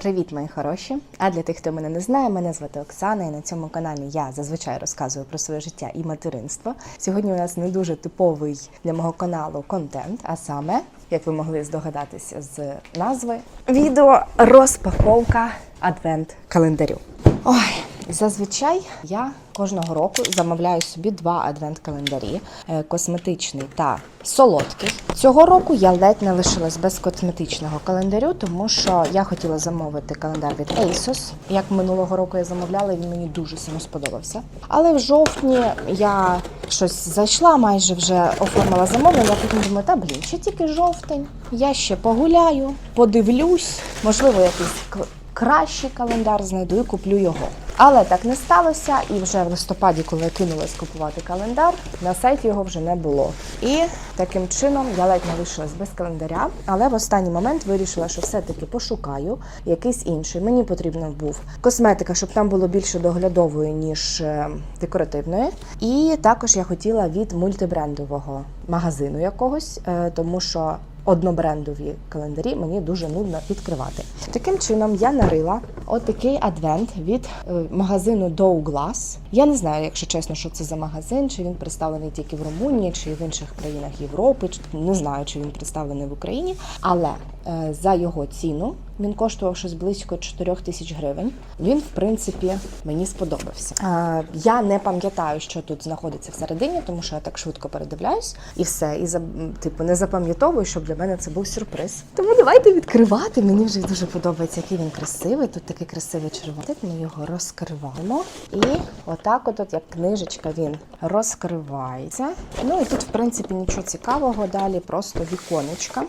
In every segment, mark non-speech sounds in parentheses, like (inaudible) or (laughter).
Привіт, мої хороші! А для тих, хто мене не знає, мене звати Оксана, і на цьому каналі я зазвичай розказую про своє життя і материнство. Сьогодні у нас не дуже типовий для мого каналу контент, а саме, як ви могли здогадатися з назви, відео розпаковка адвент календарю. Ой, зазвичай я кожного року замовляю собі два адвент-календарі е, косметичний та солодкий. Цього року я ледь не лишилась без косметичного календарю, тому що я хотіла замовити календар від ASOS. Як минулого року я замовляла, він мені дуже сильно сподобався. Але в жовтні я щось зайшла, майже вже оформила замовлення. Потім думаю, та блін, ще тільки жовтень. Я ще погуляю, подивлюсь, можливо, якийсь кращий календар знайду і куплю його. Але так не сталося, і вже в листопаді, коли я кинулась купувати календар, на сайті його вже не було. І таким чином я ледь не лишилась без календаря, але в останній момент вирішила, що все-таки пошукаю якийсь інший. Мені потрібно був косметика, щоб там було більше доглядової, ніж е, декоративної. І також я хотіла від мультибрендового магазину якогось, е, тому що однобрендові календарі мені дуже нудно відкривати. Таким чином я нарила отакий адвент від е, магазину Douglas. Я не знаю, якщо чесно, що це за магазин, чи він представлений тільки в Румунії, чи в інших країнах Європи. Не знаю, чи він представлений в Україні, але е, за його ціну він коштував щось близько 4 тисяч гривень. Він, в принципі, мені сподобався. Е, я не пам'ятаю, що тут знаходиться всередині, тому що я так швидко передивляюсь і все. І за- типу не запам'ятовую, щоб для мене це був сюрприз. Тому давайте відкривати. Мені вже дуже подобається, який він красивий. Тут такий красивий червоний. Ми його розкриваємо. І отак, от, от як книжечка, він розкривається. Ну і тут, в принципі, нічого цікавого. Далі просто віконечка.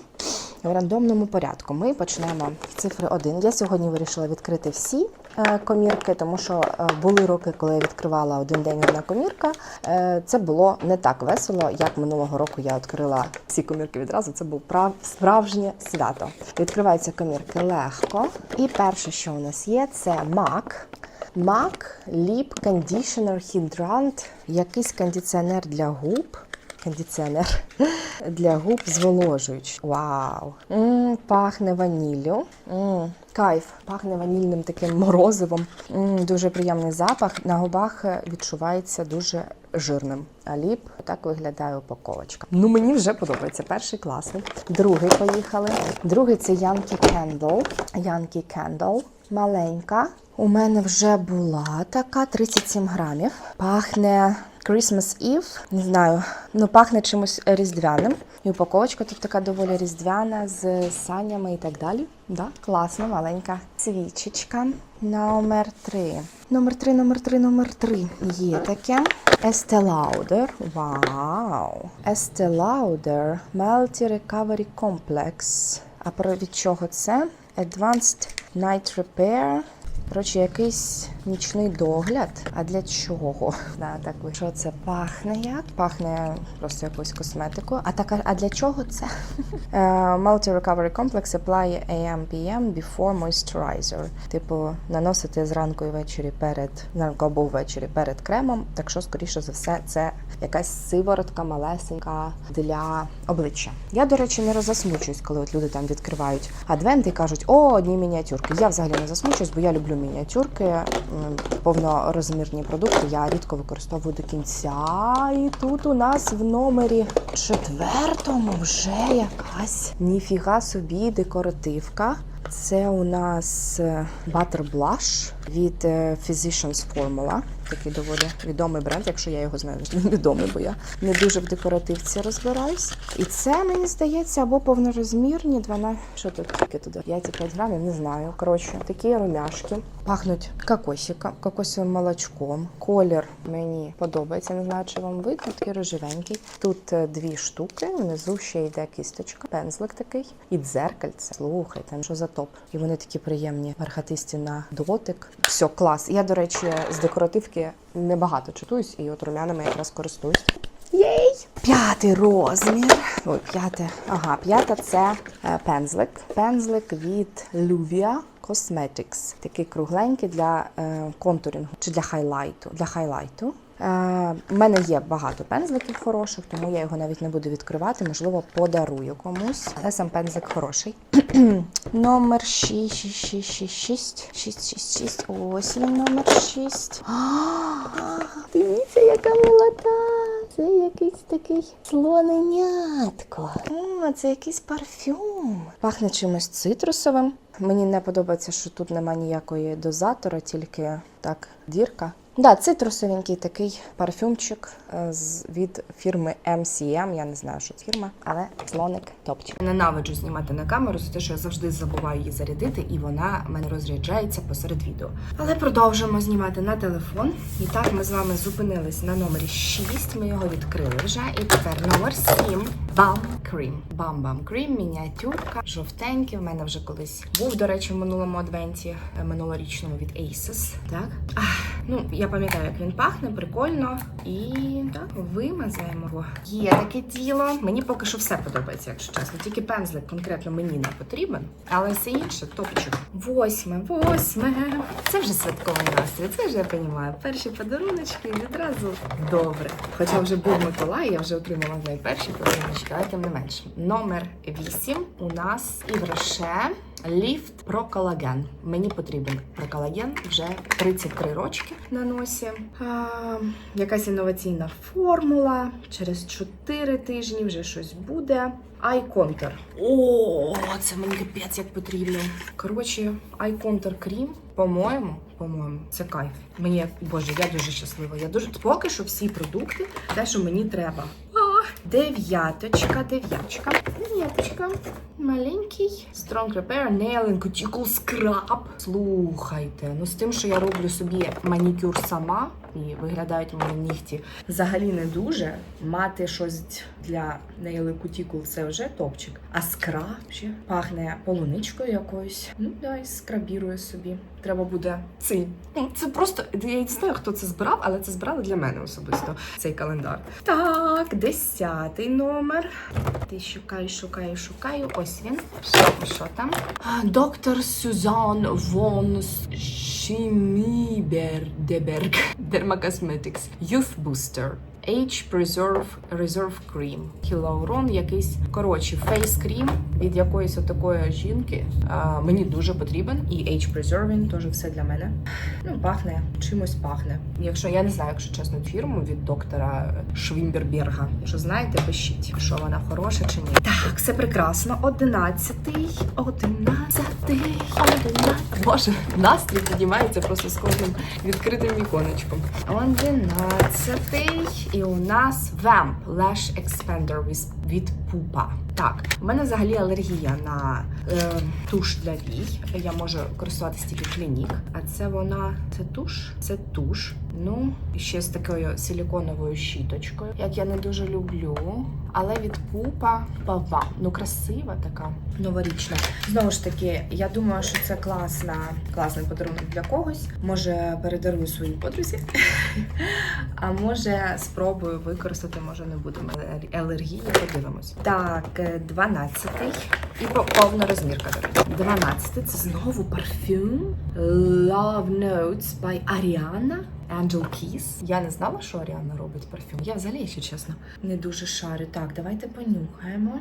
В рандомному порядку ми почнемо з цифри 1. Я сьогодні вирішила відкрити всі е, комірки, тому що е, були роки, коли я відкривала один день одна комірка. Е, Це було не так весело, як минулого року я відкрила всі комірки відразу. Це прав... справжнє свято. Відкриваються комірки легко. І перше, що у нас є, це MAC. MAC Lip Conditioner Hydrant, якийсь кондиціонер для губ. Кондиціонер (laughs) для губ зволожуючий. Вау! м пахне ваніллю. м Кайф, пахне ванільним таким морозивом. м дуже приємний запах. На губах е, відчувається дуже жирним. А ліп так виглядає упаковочка. Ну мені вже подобається. Перший класний. Другий поїхали. Другий це Yankee Candle. Yankee Candle. Маленька. У мене вже була така 37 грамів. Пахне Christmas Eve. Не знаю, ну пахне чимось різдвяним. І упаковочка тут така доволі різдвяна з санями і так далі. Да, класно, маленька свічечка. Номер 3. Номер 3, номер 3, номер 3. Є таке. Estee Lauder. Вау. Estee Lauder Multi Recovery Complex. А про від чого це? Advanced Night Repair. Коротше, якийсь нічний догляд. А для чого? Да, так що це пахне як? Пахне просто якоюсь косметикою. А так, а для чого це? (laughs) Е, Multi Recovery Complex Apply AM PM Before Moisturizer. Типу, наносити зранку і ввечері перед зранку або ввечері перед кремом. Так що, скоріше за все, це якась сиворотка малесенька для обличчя. Я, до речі, не роззасмучуюсь, коли от люди там відкривають адвент і кажуть, о, одні мініатюрки. Я взагалі не засмучуюсь, бо я люблю мініатюрки, повнорозмірні продукти. Я рідко використовую до кінця. І тут у нас в номері четвертому вже якась ніфіга собі декоративка. Це у нас е, Butter Blush від е, Physicians Formula. Такий доволі відомий бренд, якщо я його знаю, він відомий, бо я не дуже в декоративці розбираюсь. І це, мені здається, або повнорозмірні 12, що тут таке туди? 5,5 грамів, не знаю. Коротше, такі румяшки. Пахнуть кокосиком, кокосовим молочком. Колір мені подобається. Не знаю, чи вам видно, такий рожевенький. Тут е, дві штуки, внизу ще йде кісточка, пензлик такий і дзеркальце. Слухайте, ну що за топ. І вони такі приємні, бархатисті на дотик. Все, клас. Я, до речі, з декоративки небагато чутуюсь, і от румянами якраз користуюсь. Єй! П'ятий розмір. Ой, п'яте. Ага, п'ята це е, пензлик. Пензлик від Luvia Cosmetics. Такий кругленький для е, контурінгу чи для хайлайту. Для хайлайту. Е, У мене є багато пензликів хороших, тому я його навіть не буду відкривати. Можливо, подарую комусь. Але сам пензлик хороший. (clears throat) номер 6, 6, 6, 6, 6, 6, 6, 6. Ось він номер 6. Дивіться, яка милота. Це якийсь такий слоненятко. О, це якийсь парфюм. Пахне чимось цитрусовим. Мені не подобається, що тут нема ніякої дозатора, тільки так, дірка. Да, цитрусовенький такий парфюмчик е, з від фірми MCM. Я не знаю, що це фірма, але слоник топчик. Ненавиджу знімати на камеру за те, що я завжди забуваю її зарядити, і вона мене розряджається посеред відео. Але продовжуємо знімати на телефон. І так ми з вами зупинились на номері 6. Ми його відкрили вже. І тепер номер 7. Бам Cream. Бам Бам Cream, мініатюрка, жовтенький. В мене вже колись був, до речі, в минулому адвенті, е, минулорічному від Asus. Так. Ах, ну, я пам'ятаю, як він пахне, прикольно. І вимазаємо його. Є таке діло. Мені поки що все подобається, якщо чесно. Тільки пензлик конкретно мені не потрібен, але все інше топчик. Восьме, восьме. Це вже святковий настрій. Це вже я розумію. Перші подаруночки відразу добре. Хоча вже був Миколай, я вже отримала найперші подаруночки, але тим не менш. Номер вісім у нас і гроше. Ліфт про колаген. Мені потрібен про колаген вже 33 рочки на носі. А, якась інноваційна формула. Через 4 тижні вже щось буде. Contour. О, це мені капець як потрібно. Коротше, Contour крім, по-моєму, по-моєму, це кайф. Мені боже, я дуже щаслива. Я дуже поки що всі продукти, те, що мені треба. Дев'яточка, дев'яточка, дев'яточка. Маленький Strong Repair Nail and Cuticle Scrub. Слухайте, ну з тим, що я роблю собі манікюр сама, і виглядають мої нігті взагалі не дуже. Мати щось для and Cuticle – це вже топчик. А скраб ще пахне полуничкою якоюсь. Ну да, і скрабірую собі. Треба буде цей. Ну, Це просто я не знаю, хто це збирав, але це збирали для мене особисто цей календар. Так, десятий номер. Ти шукаю, шукаю, шукаю. Ось він. Що, що там? Доктор Сюзан Вон Schmieberdeberg Dermacosmetics Youth Booster. Age Preserve Reserve Cream. Хілаурон якийсь. Коротше, фейс крім від якоїсь отакої жінки. А, мені дуже потрібен. І Age Preserving теж все для мене. Ну, пахне, чимось пахне. Якщо я не знаю, якщо чесно, фірму від доктора Швімберберга. Якщо знаєте, пишіть, що вона хороша чи ні. Так, все прекрасно. Одинадцятий, одинадцятий, одинадцятий. Боже, настрій піднімається просто з кожним відкритим віконечком. Одинадцятий. І у нас Vamp Lash Expander від, Пупа. Так, у мене взагалі алергія на туш для вій. Я можу користуватися тільки клінік. А це вона це туш? Це туш. Ну, ще з такою силіконовою щіточкою, як я не дуже люблю. Але від пупа пава. Ну, красива така новорічна. Знову ж таки, я думаю, що це класна, класний подарунок для когось. Може, передарую своїй подрузі. (laughs) А може, спробую використати, може не будемо алергії, подивимось. Так, 12-й. І по- повна розмірка. до 12-й це знову парфюм Love Notes by Ariana. Angel Keys. Я не знала, що Аріана робить парфюм. Я взагалі, якщо чесно, не дуже шарю. Так, давайте понюхаємо.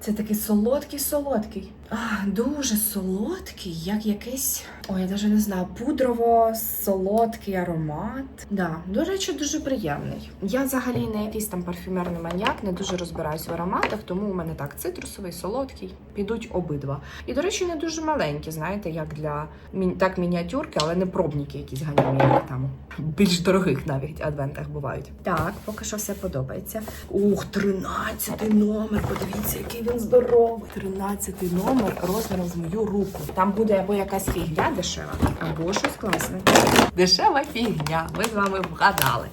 Це такий солодкий, солодкий. А, дуже солодкий, як якийсь. Ой, я навіть не знаю, пудрово-солодкий аромат. Да, до речі, дуже приємний. Я взагалі не якийсь там парфюмерний маньяк, не дуже розбираюсь в ароматах, тому у мене так цитрусовий, солодкий, підуть обидва. І, до речі, не дуже маленькі, знаєте, як для так мініатюрки, але не пробники якісь ганяні, як там більш дорогих навіть адвентах бувають. Так, поки що все подобається. Ух, 13 номер. Подивіться, який він здоровий. 13 номер розміром з мою руку. Там буде або якась фігня дешева, або щось класне. Дешева фігня. Ми з вами вгадали.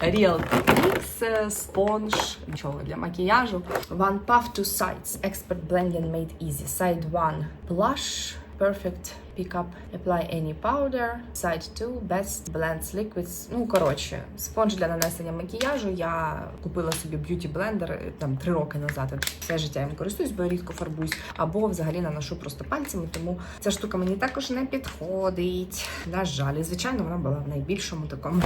Real Techniques, спонж, нічого для макіяжу. One Puff Two Sides, Expert Blending Made Easy. Side 1 Blush. Perfect Pickup, Apply Any Powder, Side 2, Best Blends Liquids. Ну, коротше, спонж для нанесення макіяжу. Я купила собі б'юті блендер там три роки назад. Все життя їм користуюсь, бо я рідко фарбуюсь. Або взагалі наношу просто пальцями, тому ця штука мені також не підходить. На жаль, і звичайно, вона була в найбільшому такому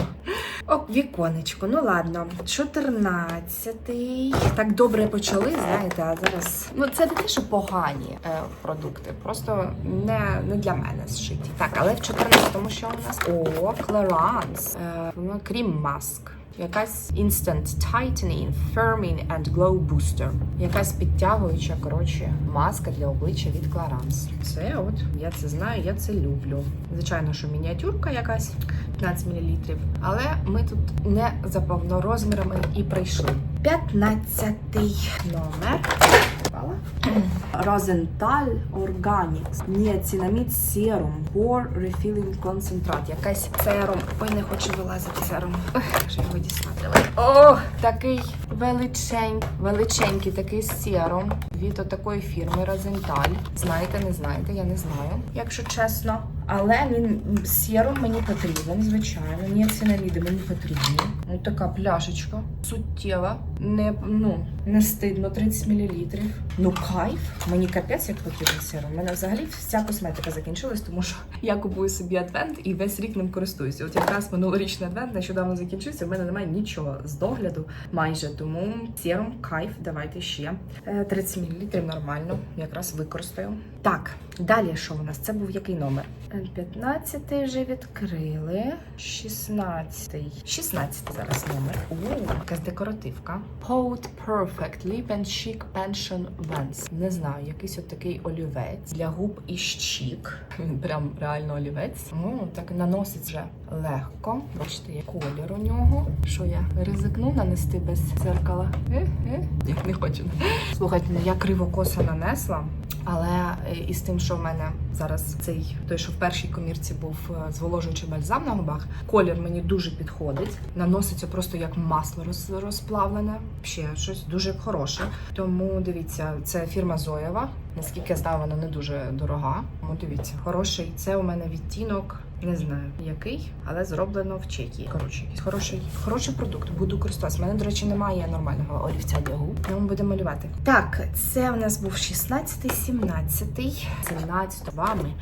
О, віконечко, ну ладно. 14-й. Так добре почали, знаєте, а зараз. Ну, це не те, що погані е, продукти, просто не, не для мене зшиті. Так, але в 14-му що у нас? О, Clarins. Е, ну, крім маск. Якась Instant Tightening, Firming and Glow Booster. Якась підтягуюча, коротше, маска для обличчя від Clarins. Це от, я це знаю, я це люблю. Звичайно, що мініатюрка якась 15 мл. Але ми тут не за повнорозмірами і прийшли. 15 номер. Попала. Розенталь Organics. цінамід серум. Pore Refilling Concentrate. Якась серум. Ой, не хочу вилазити серум. Ой, його дістати. О, такий величенький, величенький такий серум від отакої фірми Розенталь. Знаєте, не знаєте, я не знаю, якщо чесно. Але він серум мені потрібен, звичайно. Ні, Ніацинаміди мені потрібні. Ось така пляшечка. Суттєва. Не, ну, не стидно, 30 мл. Ну, кайф. Мені капець як потрібен серум. У мене взагалі вся косметика закінчилась, тому що я купую собі адвент і весь рік ним користуюся. От якраз минулорічний адвент нещодавно закінчився. У мене немає нічого з догляду майже. Тому серум, кайф, давайте ще. Е, 30 мл нормально, якраз використаю. Так, далі що у нас? Це був який номер? 15 вже відкрили. 16. 16 зараз номер. О, якась декоративка. Pot Perfect Lip and Cheek Pension Vents. Не знаю, якийсь от такий олівець для губ і щік. Він прям реально олівець. Ну, так наносить вже легко. Бачите, є колір у нього. Що я ризикну нанести без дзеркала? Е, е. Ні, не хочу. Слухайте, ну я криво коса нанесла. Але е, із тим, що в мене зараз цей той, що в першій комірці був е, зволожуючий бальзам на губах, колір мені дуже підходить. Наноситься просто як масло роз, розплавлене. Ще щось дуже хороше. Тому дивіться, це фірма Зоєва. Наскільки я знаю, вона не дуже дорога. Тому дивіться, хороший. Це у мене відтінок. Не знаю який, але зроблено в Чехії. Коротше, хороший, хороший продукт. Буду користуватися. У мене, до речі, немає нормального олівця для губ. Тому будемо малювати. Так, це у нас був 16, 17, 17 вами.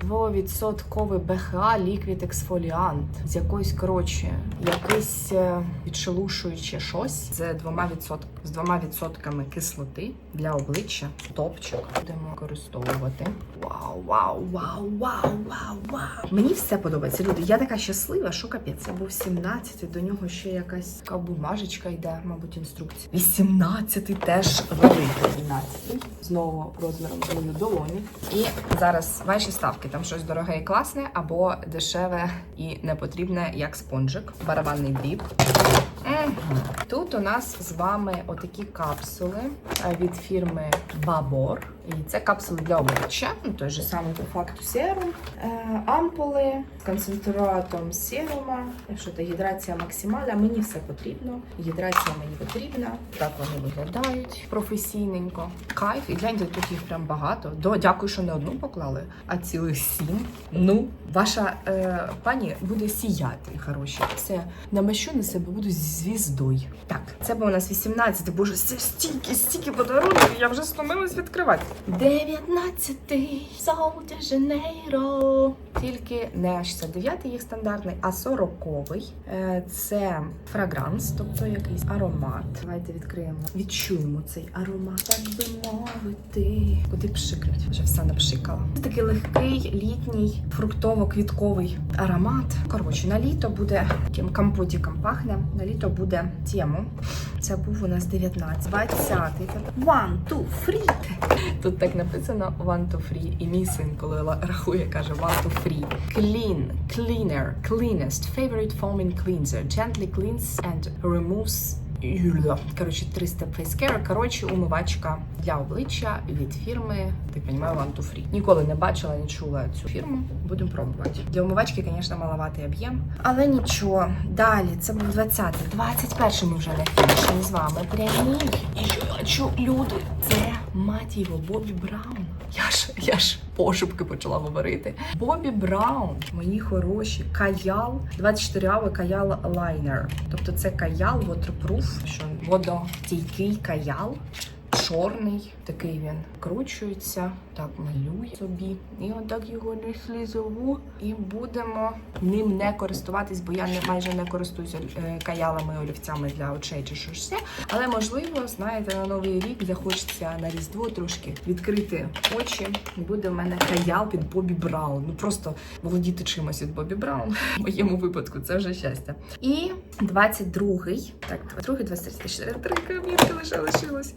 Двовідсотковий БХА Liquid Exfoliant з якоюсь, коротше, якийсь е, відшелушуюче щось з двома відсот... з двома відсотками кислоти для обличчя. Топчик будемо використовувати. Вау, вау, вау, вау, вау, вау. Мені все подобається. Люди, я така щаслива, що капець. Я був 17, до нього ще якась така бумажечка йде, мабуть, інструкція. 18 теж великий. 12 знову розміром на долоні. І зараз ваші ставки. Там щось дороге і класне, або дешеве і непотрібне, як спонжик. Барабанний дріб. Тут у нас з вами отакі капсули е, від фірми Бабор. І це капсули для обличчя. Ну, той же самий по факту серум. Е, ампули з концентратом серума. Якщо це гідрація максимальна, мені все потрібно. Гідрація мені потрібна. Так вони виглядають професійненько. Кайф, і гляньте, тут їх прям багато. До дякую, що не одну поклали, а цілих сім. Ну, ваша е, пані буде сіяти, хороші. Все намащу на себе, буду звіздою. Так, це був у нас 18. Боже, стільки, стільки подарунків, я вже стомилась відкривати. 19-й Сол де Жанейро тільки не 69-й їх стандартний, а 40-й. Е, це фрагранс, тобто якийсь аромат. Давайте відкриємо, відчуємо цей аромат. Так би мовити. Куди пшикнуть? Вже все напшикала. Це такий легкий літній фруктово-квітковий аромат. Коротше, на літо буде таким компотіком пахне. На літо буде тему. Це був у нас 19, 20-й. One, two, three. Тут так написано one, two, three. І мій син, коли рахує, каже one, two, three. 3. Clean, cleaner, cleanest, favorite foam cleanser, gently cleans and removes Коротше, 300 фейскера. Коротше, умивачка для обличчя від фірми, так понимаю, One to Free. Ніколи не бачила, не чула цю фірму. Будемо пробувати. Для умивачки, звісно, маловатий об'єм. Але нічого. Далі, це був 20-й. 21-й ми вже не фініші з вами. Прямі. І що, люди, це мать його, Бобі Браун. Я ж, я ж пошепки почала говорити. Бобі Браун, мої хороші, каял, 24-авий каял лайнер. Тобто це каял waterproof, що водостійкий каял. Чорний, такий він кручується, так малює собі. І отак його не слізову. І будемо ним не користуватись, бо я не майже не користуюся е, каялами, олівцями для очей чи щось ще. Але можливо, знаєте, на новий рік захочеться на різдво трошки відкрити очі. Буде в мене каял під Бобі Браун. Ну просто володіти чимось від Бобі Браун. В моєму випадку це вже щастя. І 22-й, так, 22-й, 23, ще три камірки лише лишилось.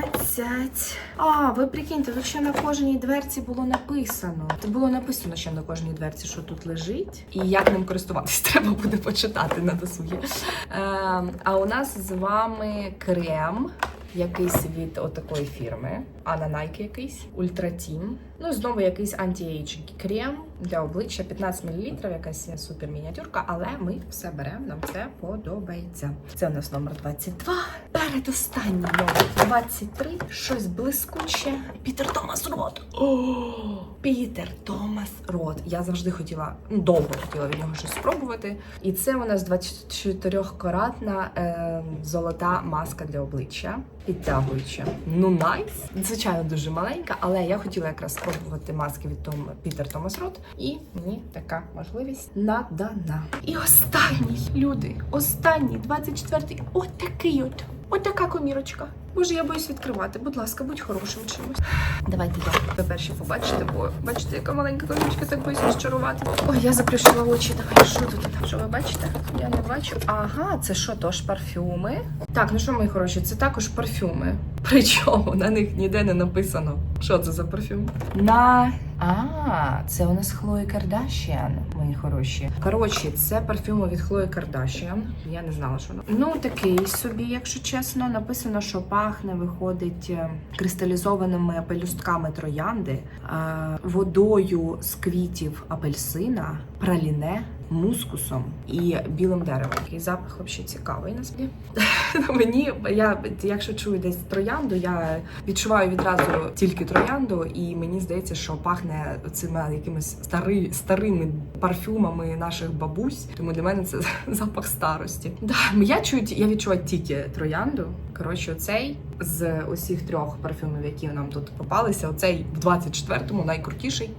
20. А, ви прикиньте, тут ще на кожній дверці було написано. Це було написано ще на кожній дверці, що тут лежить, і як ним користуватись. (laughs) Треба буде почитати на досугі. Е, а у нас з вами крем. Якийсь від отакої фірми, а на Nike якийсь Ultra Ну, знову якийсь anti-aging крем для обличчя 15 мл, якась супер мініатюрка, але ми все беремо, нам це подобається. Це у нас номер 22. Передостанній номер 23. Щось блискуче. Пітер Томас Рот. О, Пітер Томас Рот. Я завжди хотіла, ну, довго хотіла від нього щось спробувати. І це у нас 24-каратна е, золота маска для обличчя. Підтягуюча. Ну, найс. Звичайно, дуже маленька, але я хотіла якраз спробувати маски від Том Пітер Томас Рот. І мені така можливість надана. І останній, люди, останній, 24-й, от такий от. От така комірочка. Боже, я боюсь відкривати. Будь ласка, будь хорошим чимось. Давайте я ви перші побачите, бо бачите, яка маленька комірочка, так боюсь розчарувати. Ой, я заплющила очі. Давай, що тут? Що ви бачите? Я не бачу. Ага, це що, тож парфюми? Так, ну що, мої хороші, це також парфюми. Причому на них ніде не написано, що це за парфюм. На а, це у нас Хлої Кардашіан, мої хороші. Коротше, це парфюми від Хлої Кардашіан. Я не знала, що воно. Ну, такий собі, якщо чесно, написано, що пахне, виходить е, кристалізованими пелюстками троянди, е, водою з квітів апельсина, праліне, мускусом і білим деревом. Такий запах взагалі цікавий насправді. (laughs) Мені я, якщо чую десь троянду, я відчуваю відразу тільки троянду, і мені здається, що пахне цими якимись стари, старими парфюмами наших бабусь. Тому для мене це (laughs) запах старості. Да, я чую, я відчуваю тільки троянду. Коротше, оцей з усіх трьох парфюмів, які нам тут попалися, оцей в 24-му найкрутіший.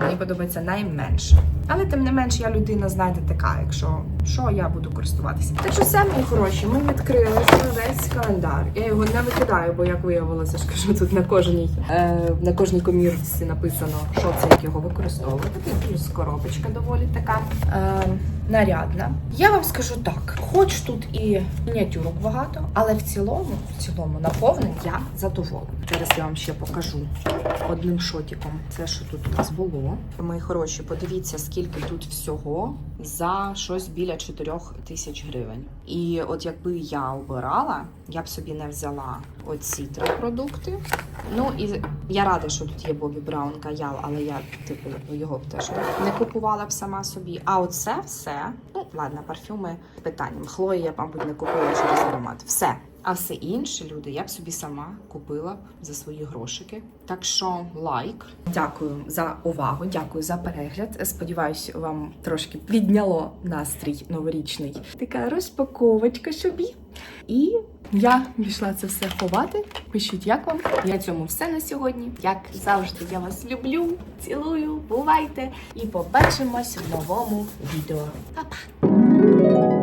Мені подобається найменше. Але тим не менш, я людина, знаєте, така, якщо що, я буду користуватися. Так що все, мої хороші, ми відкрили весь календар. Я його не викидаю, бо як виявилося, ж тут на кожній е, на кожній комірці написано, що це як його використовувати. Плюс коробочка доволі така е, нарядна. Я вам скажу так: хоч тут і мініатюрок багато, але в цілому, в цілому, наповнень я задоволена. Зараз я вам ще покажу одним шотиком. Це що тут у нас було. Мої хороші, подивіться, скільки тут всього за щось біля 4 тисяч гривень. І от якби я обирала, я б собі не взяла оці три продукти. Ну і я рада, що тут є Бобі Браун Каял, але я типу його б теж не купувала б сама собі. А оце все, ну ладно, парфюми питанням. Хлої я, мабуть, не купила через аромат. Все. А все інше, люди, я б собі сама купила за свої грошики. Так що лайк. Дякую за увагу, дякую за перегляд. Сподіваюсь, вам трошки підняло настрій новорічний. Така розпаковочка собі. І я пішла це все ховати. Пишіть, як вам. Я цьому все на сьогодні. Як завжди, я вас люблю, цілую, бувайте і побачимось в новому відео. Па-па!